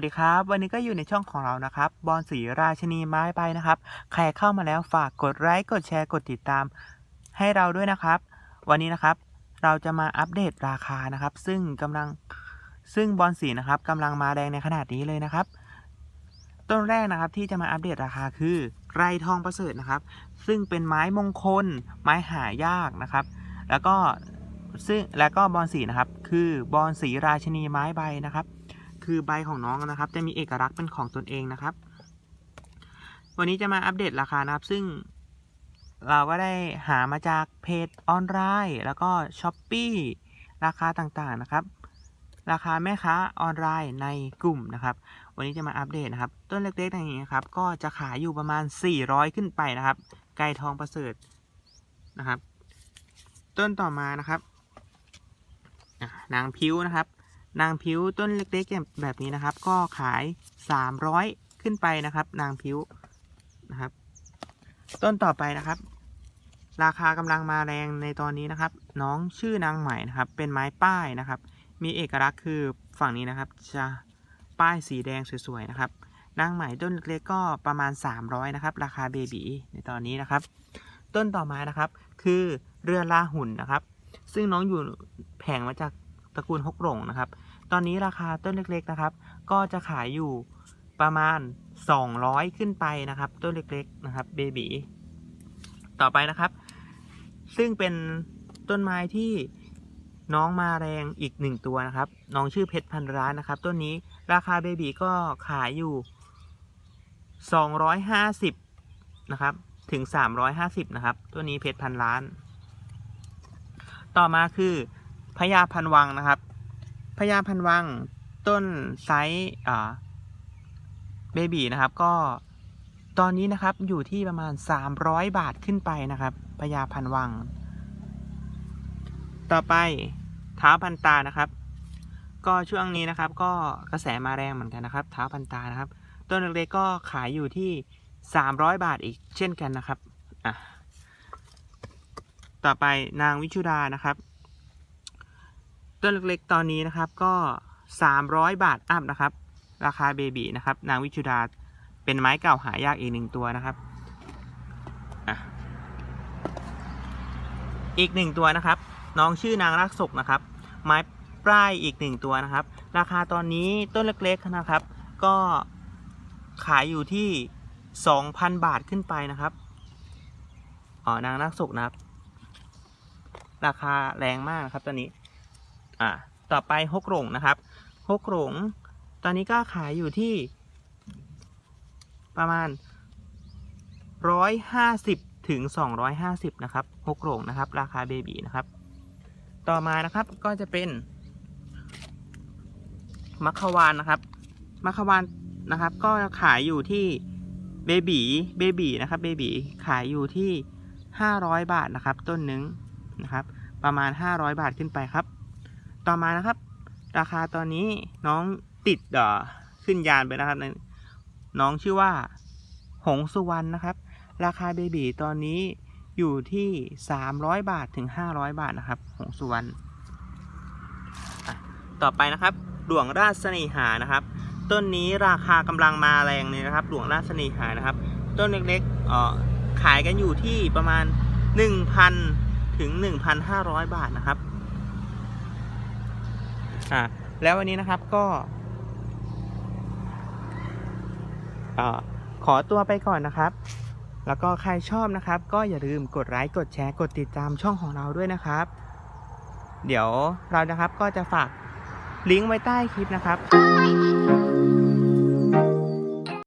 วัสดีครับ วันนี้ก็อยู่ในช่องของเรานะครับ บอลสีราชนีไม้ไปนะครับ ใครเข้ามาแล้วฝากกดไลค์กดแชร์กดติดตามให้เราด้วยนะครับ วันนี้นะครับเราจะมาอัปเดตราคานะครับ ซึ่งกำลังซึ่งบอลสีนะครับกำลังมาแรงในขนาดนี้เลยนะครับ ต้นแรกนะครับที่จะมาอัปเดตราคาคือไกรทองประเสริฐนะครับ ซึ่งเป็นไม้มงคล ไม้หายากนะครับ แล้วก็ซึ่งแล้วก็บอลสีนะครับ คือบอลสีราชนีไม้ใบนะครับ คือใบของน้องนะครับ จะมีเอกลักษณ์เป็นของตนเองนะครับ วันนี้จะมาอัปเดตราคานะครับ ซึ่งเราก็ได้หามาจากเพจออนไลน์ แล้วก็ช้อปปีราคาต่างๆนะครับ ราคาแม่ค้าออนไลน์ในกลุ่มนะครับ วันนี้จะมาอัปเดตนะครับ ต้นเล็กๆอย่างนี้นะครับ ก็จะขายอยู่ประมาณ 400 ขึ้นไปนะครับ ไก่ทองประเสริฐนะครับ ต้นต่อมานะครับ นางพิ้วนะครับ นางพิ้วต้นเล็กๆแบบนี้นะครับ ก็ขาย 300 ขึ้นไปนะครับ นางพิ้วนะครับ ต้นต่อไปนะครับ ราคากำลังมาแรงในตอนนี้นะครับ น้องชื่อนางใหม่นะครับ เป็นไม้ป้ายนะครับ มีเอกลักษณ์คือฝั่งนี้นะครับ จะป้ายสีแดงสวยๆนะครับนางใหม่ต้นเล็กๆก็ประมาณ 300นะครับ ราคาเบบีในตอนนี้นะครับ ต้นต่อมานะครับ คือเรือลาหุ่นนะครับ ซึ่งน้องอยู่แผงมาจาก ตระกูลฮกหลงนะครับ ตอนนี้ราคาต้นเล็กๆนะครับ ก็จะขายอยู่ประมาณ 200 ขึ้นไปนะครับ ต้นเล็กๆนะครับเบบีต่อไปนะครับ ซึ่งเป็นต้นไม้ที่น้องมาแรงอีกหนึ่งตัวนะครับ น้องชื่อเพชรพันร้านนะครับ ต้นนี้ราคาเบบีก็ขายอยู่ 250 นะครับ ถึง 350 นะครับ ตัวนี้เพชรพันล้าน ต่อมาคือ พญาพันวังนะครับพญาพันวังต้นไซส์เบบีนะครับก็ตอนนี้นะครับอยู่ที่ประมาณ 300 บาทขึ้นไปนะครับพญาพันวัง ต่อไปเท้าพันตานะครับ ก็ช่วงนี้นะครับ ก็กระแสมาแรงเหมือนกันนะครับเท้าพันตานะครับ ต้นเล็กๆก็ขายอยู่ที่ 300 บาทอีกเช่นกันนะครับอะต่อไปนางวิชุดานะครับ ต้นเล็กๆตอนนี้นะครับก็ 300 บาทอัพนะครับ ราคาเบบีนะครับ นางวิชุดาเป็นไม้เก่าหายากอีกหนึ่งตัวนะครับอีกหนึ่งตัวนะครับ น้องชื่อนางรักศกนะครับ ไม้ปลายอีกหนึ่งตัวนะครับ ราคาตอนนี้ต้นเล็กๆนะครับ ก็ขายอยู่ที่ 2,000 บาทขึ้นไปนะครับอ๋อนางนักสุกนะครับ ราคาแรงมากนะครับตอนนี้ อ่าต่อไปฮกหลงนะครับฮกหลงตอนนี้ก็ขายอยู่ที่ ประมาณ150ถึง250นะครับฮกหลงนะครับ ราคาเบบีนะครับ ต่อมานะครับก็จะเป็นมัคควานนะครับมัคควานนะครับ ก็ขายอยู่ที่เบบีเบบีนะครับเบบีขายอยู่ที่500บาทนะครับ ต้นหนึงนะครับ ประมาณ500บาทขึ้นไปครับ ต่อมานะครับ ราคาตอนนี้น้องติดเอ่อขึ้นยานไปนะครับ น้องชื่อว่า หงสุวรรณนะครับ ราคาเบบีตอนนี้อยู่ที่ 300 บาทถึง 500 บาทนะครับ หงสุวรรณต่อไปนะครับหลวงราชเสน่หานะครับ ต้นนี้ราคากำลังมาแรงเลยนะครับ หลวงราชเสน่หานะครับ ต้นเล็กๆเอ่อขายกันอยู่ที่ประมาณ 1,000 ถึง 1,500 บาทนะครับ อ่าแล้ววันนี้นะครับก็อขอตัวไปก่อนนะครับ แล้วก็ใครชอบนะครับ ก็อย่าลืมกดไลค์กดแชร์กดติดตามช่องของเราด้วยนะครับ เดี๋ยวเรานะครับก็จะฝากลิงก์ไว้ใต้คลิปนะครับ